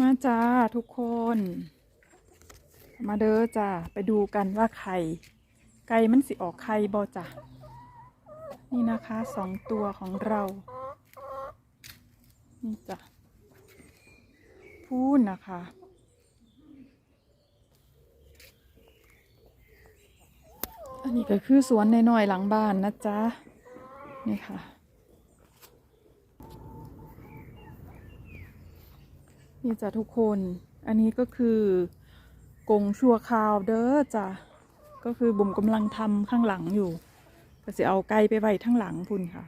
มาจ้าทุกคน มาเด้อจ้าไปดูกันว่าไข่ไก่มันสิออกไข่บ่จ้ะนี่นะคะสองตัวของเรา นี่จ้ะพูนนะคะ อันนี้ก็คือสวนในน้อยๆหลังบ้านนะจ๊ะนี่ค่ะ นี่จ้ะทุกคน อันนี้ก็คือกงชัวคาวเด้อจ้ะ ก็คือบุ๋มกำลังทำข้างหลังอยู่ ก็จะเอาไก่ไปไว้ทั้งหลังพุ่นค่ะ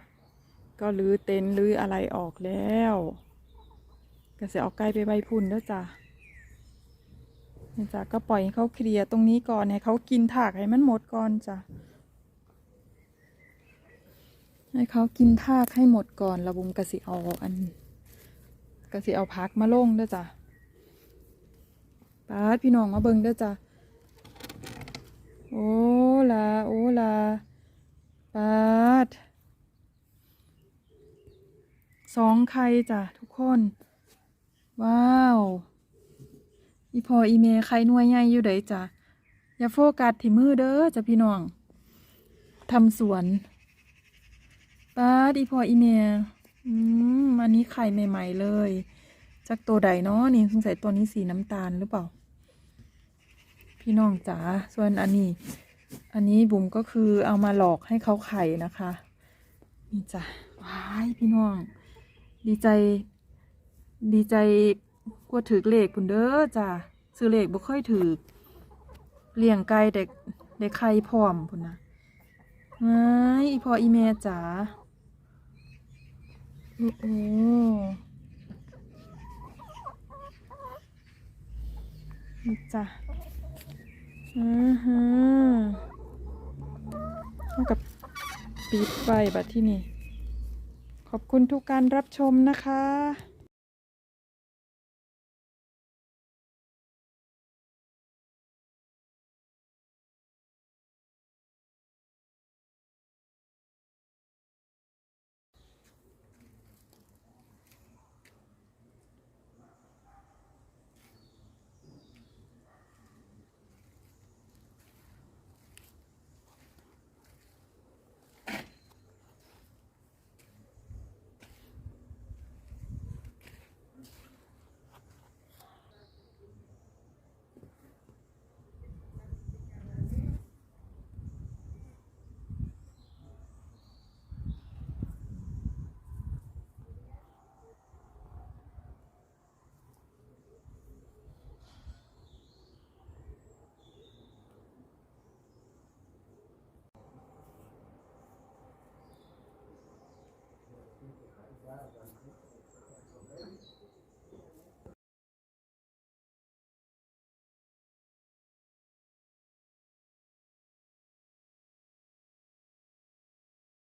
ก็รื้อเต็นท์รื้ออะไรออกแล้ว ก็จะเอาไก่ไปไว้พุ่นเด้อจ้ะนี่จ้ะก็ปล่อยให้เขาเคลียร์ตรงนี้ก่อนให้เขากินถากให้มันหมดก่อนจ้ะ ให้เขากินทากให้หมดก่อนระบุมกสิเอาอัน กสิเอาพักมาลงเด้อจ้ะปาพี่น้องมาเบิ่งเด้อจ้ะโอ้ลาโอ้ลาปาสองไข่จ้ะทุกคน ว้าว อีพออีเมใครหน่วยใหญ่อยู่เด้จ้ะอย่าโฟกัสที่มือเด้อจ้ะพี่น้องทำสวนป้าดีพออีเมีย อืม อันนี้ไข่ใหม่ ๆ เลย จากตัวใดเนาะนี่สงสัยตัวนี้สีน้ำตาลหรือเปล่า พี่น้องจ๋า ส่วนอันนี้ อันนี้บุ๋มก็คือเอามาหลอกให้เขาไข่นะคะ นี่จ้ะ ว้ายพี่น้อง ดีใจ ดีใจกว่าถือเลขคุณเด้อจ้ะซื้อเลขบ่ค่อยถือเลี้ยงไก่เด็กเด็กไข่พร้อมพุ่นนะไอีพออีเมจ๋า โอ้จ้ะอือฮึเท่ากับปิดไฟบัดที่นี่ ขอบคุณทุกการรับชมนะคะ